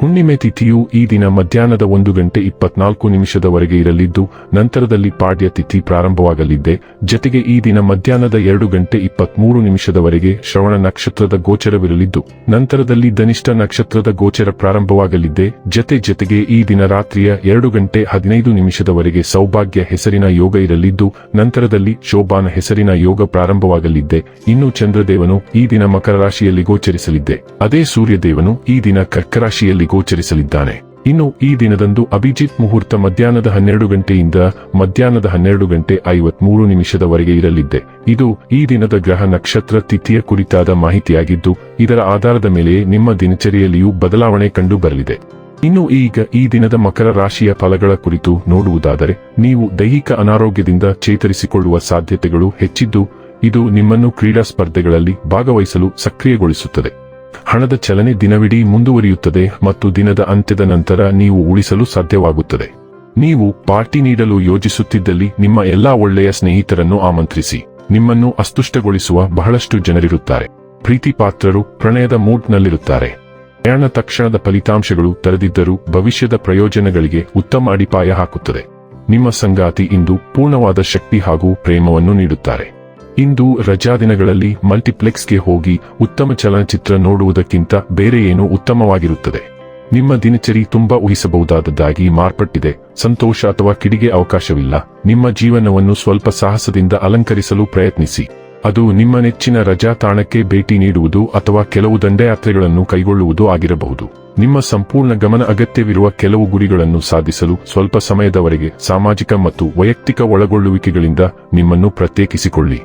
ಹುಣ್ಣಿಮೆ ತಿಥಿಯು ಈ ದಿನ ಮಧ್ಯಾಹ್ನದ ಒಂದು ಗಂಟೆ ಇಪ್ಪತ್ನಾಲ್ಕು ನಿಮಿಷದವರೆಗೆ ಇರಲಿದ್ದು, ನಂತರದಲ್ಲಿ ಪಾಡ್ಯ ತಿಥಿ ಪ್ರಾರಂಭವಾಗಲಿದ್ದೆ. ಜತೆಗೆ ಈ ದಿನ ಮಧ್ಯಾಹ್ನದ ಎರಡು ಗಂಟೆ ಇಪ್ಪತ್ಮೂರು ನಿಮಿಷದವರೆಗೆ ಶ್ರವಣ ನಕ್ಷತ್ರದ ಗೋಚರವಿರಲಿದ್ದು, ನಂತರದಲ್ಲಿ ಧನಿಷ್ಠ ನಕ್ಷತ್ರದ ಗೋಚರ ಪ್ರಾರಂಭವಾಗಲಿದ್ದೆ. ಜತೆ ಜತೆಗೆ ಈ ದಿನ ರಾತ್ರಿಯ ಎರಡು ಗಂಟೆ ಹದಿನೈದು ನಿಮಿಷದವರೆಗೆ ಸೌಭಾಗ್ಯ ಹೆಸರಿನ ಯೋಗ ಇರಲಿದ್ದು, ನಂತರದಲ್ಲಿ ಶೋಭಾನ ಹೆಸರಿನ ಯೋಗ ಪ್ರಾರಂಭವಾಗಲಿದ್ದೆ. ಇನ್ನು ಚಂದ್ರದೇವನು ಈ ದಿನ ಮಕರ ರಾಶಿಯಲ್ಲಿ ಗೋಚರಿಸಲಿದ್ದೆ. ಅದೇ ಸೂರ್ಯದೇವನು ಈ ದಿನ ಕರ್ಕ ರಾಶಿಯಲ್ಲಿ ಗೋಚರಿಸಲಿದ್ದಾನೆ. ಇನ್ನು ಈ ದಿನದಂದು ಅಭಿಜಿತ್ ಮುಹೂರ್ತ ಮಧ್ಯಾಹ್ನದ ಹನ್ನೆರಡು ಗಂಟೆಯಿಂದ ಮಧ್ಯಾಹ್ನದ ಹನ್ನೆರಡು ಗಂಟೆ ಐವತ್ಮೂರು ನಿಮಿಷದವರೆಗೆ ಇರಲಿದ್ದೆ. ಇದು ಈ ದಿನದ ಗ್ರಹ ನಕ್ಷತ್ರ ತಿಥಿಯ ಕುರಿತಾದ ಮಾಹಿತಿಯಾಗಿದ್ದು, ಇದರ ಆಧಾರದ ಮೇಲೆ ನಿಮ್ಮ ದಿನಚರಿಯಲ್ಲಿಯೂ ಬದಲಾವಣೆ ಕಂಡು ಬರಲಿದೆ. ಇನ್ನು ಈಗ ಈ ದಿನದ ಮಕರ ರಾಶಿಯ ಫಲಗಳ ಕುರಿತು ನೋಡುವುದಾದರೆ, ನೀವು ದೈಹಿಕ ಅನಾರೋಗ್ಯದಿಂದ ಚೇತರಿಸಿಕೊಳ್ಳುವ ಸಾಧ್ಯತೆಗಳು ಹೆಚ್ಚಿದ್ದು, ಇದು ನಿಮ್ಮನ್ನು ಕ್ರೀಡಾ ಸ್ಪರ್ಧೆಗಳಲ್ಲಿ ಭಾಗವಹಿಸಲು ಸಕ್ರಿಯಗೊಳಿಸುತ್ತದೆ. ಹಣದ ಚಲನೆ ದಿನವಿಡೀ ಮುಂದುವರಿಯುತ್ತದೆ ಮತ್ತು ದಿನದ ಅಂತ್ಯದ ನಂತರ ನೀವು ಉಳಿಸಲು ಸಾಧ್ಯವಾಗುತ್ತದೆ. ನೀವು ಪಾರ್ಟಿ ನೀಡಲು ಯೋಜಿಸುತ್ತಿದ್ದಲ್ಲಿ ನಿಮ್ಮ ಎಲ್ಲಾ ಒಳ್ಳೆಯ ಸ್ನೇಹಿತರನ್ನು ಆಮಂತ್ರಿಸಿ. ನಿಮ್ಮನ್ನು ಅಸ್ತುಷ್ಟಗೊಳಿಸುವ ಬಹಳಷ್ಟು ಜನರಿರುತ್ತಾರೆ. ಪ್ರೀತಿ ಪಾತ್ರರು ಪ್ರಣಯದ ಮೂಡ್ನಲ್ಲಿರುತ್ತಾರೆ. ಪ್ರಯಾಣ ತಕ್ಷಣದ ಫಲಿತಾಂಶಗಳು ತರದಿದ್ದರೂ ಭವಿಷ್ಯದ ಪ್ರಯೋಜನಗಳಿಗೆ ಉತ್ತಮ ಅಡಿಪಾಯ ಹಾಕುತ್ತದೆ. ನಿಮ್ಮ ಸಂಗಾತಿ ಇಂದು ಪೂರ್ಣವಾದ ಶಕ್ತಿ ಹಾಗೂ ಪ್ರೇಮವನ್ನು ನೀಡುತ್ತಾರೆ. ಇಂದು ರಜಾ ದಿನಗಳಲ್ಲಿ ಮಲ್ಟಿಪ್ಲೆಕ್ಸ್ಗೆ ಹೋಗಿ ಉತ್ತಮ ಚಲನಚಿತ್ರ ನೋಡುವುದಕ್ಕಿಂತ ಬೇರೆ ಏನೂ ಉತ್ತಮವಾಗಿರುತ್ತದೆ. ನಿಮ್ಮ ದಿನಚರಿ ತುಂಬಾ ಊಹಿಸಬಹುದಾದದ್ದಾಗಿ ಮಾರ್ಪಟ್ಟಿದೆ. ಸಂತೋಷ ಅಥವಾ ಕಿಡಿಗೆ ಅವಕಾಶವಿಲ್ಲ. ನಿಮ್ಮ ಜೀವನವನ್ನು ಸ್ವಲ್ಪ ಸಾಹಸದಿಂದ ಅಲಂಕರಿಸಲು ಪ್ರಯತ್ನಿಸಿ. ಅದು ನಿಮ್ಮ ನೆಚ್ಚಿನ ರಜಾ ತಾಣಕ್ಕೆ ಭೇಟಿ ನೀಡುವುದು ಅಥವಾ ಕೆಲವು ದಂಡಯಾತ್ರೆಗಳನ್ನು ಕೈಗೊಳ್ಳುವುದು ಆಗಿರಬಹುದು. ನಿಮ್ಮ ಸಂಪೂರ್ಣ ಗಮನ ಅಗತ್ಯವಿರುವ ಕೆಲವು ಗುರಿಗಳನ್ನು ಸಾಧಿಸಲು ಸ್ವಲ್ಪ ಸಮಯದವರೆಗೆ ಸಾಮಾಜಿಕ ಮತ್ತು ವೈಯಕ್ತಿಕ ಒಳಗೊಳ್ಳುವಿಕೆಗಳಿಂದ ನಿಮ್ಮನ್ನು ಪ್ರತ್ಯೇಕಿಸಿಕೊಳ್ಳಿ.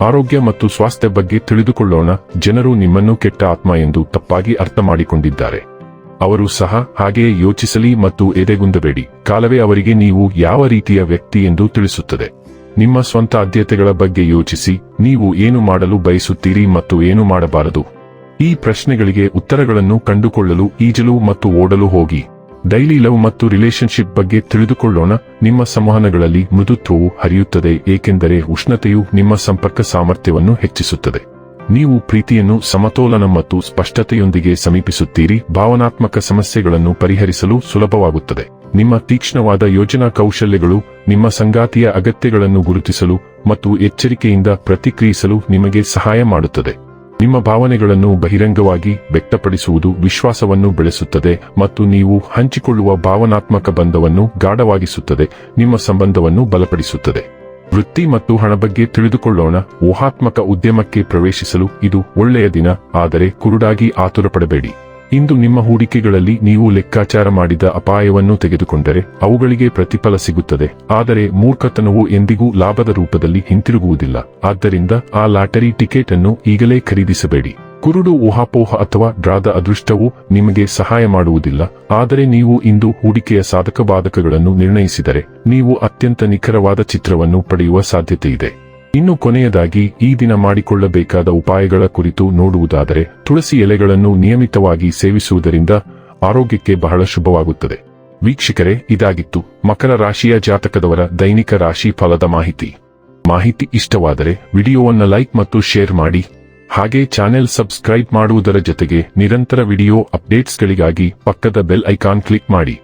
ಆರೋಗ್ಯ ಮತ್ತು ಸ್ವಾಸ್ಥ್ಯ ಬಗ್ಗೆ ತಿಳಿದುಕೊಳ್ಳೋಣ. ಜನರು ನಿಮ್ಮನ್ನು ಕೆಟ್ಟ ಆತ್ಮ ಎಂದು ತಪ್ಪಾಗಿ ಅರ್ಥ ಮಾಡಿಕೊಂಡಿದ್ದಾರೆ ಅವರು ಸಹ ಹಾಗೆಯೇ ಯೋಚಿಸಲಿ ಮತ್ತು ಎದೆಗುಂದಬೇಡಿ. ಕಾಲವೇ ಅವರಿಗೆ ನೀವು ಯಾವ ರೀತಿಯ ವ್ಯಕ್ತಿ ಎಂದು ತಿಳಿಸುತ್ತದೆ. ನಿಮ್ಮ ಸ್ವಂತ ಆದ್ಯತೆಗಳ ಬಗ್ಗೆ ಯೋಚಿಸಿ. ನೀವು ಏನು ಮಾಡಲು ಬಯಸುತ್ತೀರಿ ಮತ್ತು ಏನು ಮಾಡಬಾರದು? ಈ ಪ್ರಶ್ನೆಗಳಿಗೆ ಉತ್ತರಗಳನ್ನು ಕಂಡುಕೊಳ್ಳಲು ಈಜಲು ಮತ್ತು ಓಡಲು ಹೋಗಿ. ಡೈಲಿ ಲವ್ ಮತ್ತು ರಿಲೇಶನ್ಶಿಪ್ ಬಗ್ಗೆ ತಿಳಿದುಕೊಳ್ಳೋಣ. ನಿಮ್ಮ ಸಂವಹನಗಳಲ್ಲಿ ಮೃದುತ್ವವು ಹರಿಯುತ್ತದೆ, ಏಕೆಂದರೆ ಉಷ್ಣತೆಯು ನಿಮ್ಮ ಸಂಪರ್ಕ ಸಾಮರ್ಥ್ಯವನ್ನು ಹೆಚ್ಚಿಸುತ್ತದೆ. ನೀವು ಪ್ರೀತಿಯನ್ನು ಸಮತೋಲನ ಮತ್ತು ಸ್ಪಷ್ಟತೆಯೊಂದಿಗೆ ಸಮೀಪಿಸುತ್ತೀರಿ, ಭಾವನಾತ್ಮಕ ಸಮಸ್ಯೆಗಳನ್ನು ಪರಿಹರಿಸಲು ಸುಲಭವಾಗುತ್ತದೆ. ನಿಮ್ಮ ತೀಕ್ಷ್ಣವಾದ ಯೋಜನಾ ಕೌಶಲ್ಯಗಳು ನಿಮ್ಮ ಸಂಗಾತಿಯ ಅಗತ್ಯಗಳನ್ನು ಗುರುತಿಸಲು ಮತ್ತು ಎಚ್ಚರಿಕೆಯಿಂದ ಪ್ರತಿಕ್ರಿಯಿಸಲು ನಿಮಗೆ ಸಹಾಯ ಮಾಡುತ್ತದೆ. ನಿಮ್ಮ ಭಾವನೆಗಳನ್ನು ಬಹಿರಂಗವಾಗಿ ವ್ಯಕ್ತಪಡಿಸುವುದು ವಿಶ್ವಾಸವನ್ನು ಬೆಳೆಸುತ್ತದೆ ಮತ್ತು ನೀವು ಹಂಚಿಕೊಳ್ಳುವ ಭಾವನಾತ್ಮಕ ಬಂಧವನ್ನು ಗಾಢವಾಗಿಸುತ್ತದೆ, ನಿಮ್ಮ ಸಂಬಂಧವನ್ನು ಬಲಪಡಿಸುತ್ತದೆ. ವೃತ್ತಿ ಮತ್ತು ಹಣ ಬಗ್ಗೆ ತಿಳಿದುಕೊಳ್ಳೋಣ. ಊಹಾತ್ಮಕ ಉದ್ಯಮಕ್ಕೆ ಪ್ರವೇಶಿಸಲು ಇದು ಒಳ್ಳೆಯ ದಿನ, ಆದರೆ ಕುರುಡಾಗಿ ಆತುರಪಡಬೇಡಿ. ಇಂದು ನಿಮ್ಮ ಹೂಡಿಕೆಗಳಲ್ಲಿ ನೀವು ಲೆಕ್ಕಾಚಾರ ಮಾಡಿದ ಅಪಾಯವನ್ನು ತೆಗೆದುಕೊಂಡರೆ ಅವುಗಳಿಗೆ ಪ್ರತಿಫಲ ಸಿಗುತ್ತದೆ. ಆದರೆ ಮೂರ್ಖತನವು ಎಂದಿಗೂ ಲಾಭದ ರೂಪದಲ್ಲಿ ಹಿಂತಿರುಗುವುದಿಲ್ಲ. ಆದ್ದರಿಂದ ಆ ಲಾಟರಿ ಟಿಕೆಟ್ ಅನ್ನು ಈಗಲೇ ಖರೀದಿಸಬೇಡಿ. ಕುರುಡು ಊಹಾಪೋಹ ಅಥವಾ ಡ್ರಾದ ಅದೃಷ್ಟವು ನಿಮಗೆ ಸಹಾಯ ಮಾಡುವುದಿಲ್ಲ. ಆದರೆ ನೀವು ಇಂದು ಹೂಡಿಕೆಯ ಸಾಧಕ ಬಾಧಕಗಳನ್ನು ನಿರ್ಣಯಿಸಿದರೆ ನೀವು ಅತ್ಯಂತ ನಿಖರವಾದ ಚಿತ್ರವನ್ನು ಪಡೆಯುವ ಸಾಧ್ಯತೆಯಿದೆ. ಇನ್ನು ಕೊನೆಯದಾಗಿ ಈ ದಿನ ಮಾಡಿಕೊಳ್ಳಬೇಕಾದ ಉಪಾಯಗಳ ಕುರಿತು ನೋಡುವುದಾದರೆ ತುಳಸಿ ಎಲೆಗಳನ್ನು ನಿಯಮಿತವಾಗಿ ಸೇವಿಸುವುದರಿಂದ ಆರೋಗ್ಯಕ್ಕೆ ಬಹಳ ಶುಭವಾಗುತ್ತದೆ. ವೀಕ್ಷಕರೇ, ಇದಾಗಿತ್ತು ಮಕರ ರಾಶಿಯ ಜಾತಕದವರ ದೈನಿಕ ರಾಶಿ ಫಲದ ಮಾಹಿತಿ. ಮಾಹಿತಿ ಇಷ್ಟವಾದರೆ ವಿಡಿಯೋವನ್ನು ಲೈಕ್ ಮತ್ತು ಶೇರ್ ಮಾಡಿ. ಹಾಗೆ ಚಾನೆಲ್ ಸಬ್ಸ್ಕ್ರೈಬ್ ಮಾಡುವುದರ ಜೊತೆಗೆ ನಿರಂತರ ವಿಡಿಯೋ ಅಪ್ಡೇಟ್ಸ್ಗಳಿಗಾಗಿ ಪಕ್ಕದ ಬೆಲ್ ಐಕಾನ್ ಕ್ಲಿಕ್ ಮಾಡಿ.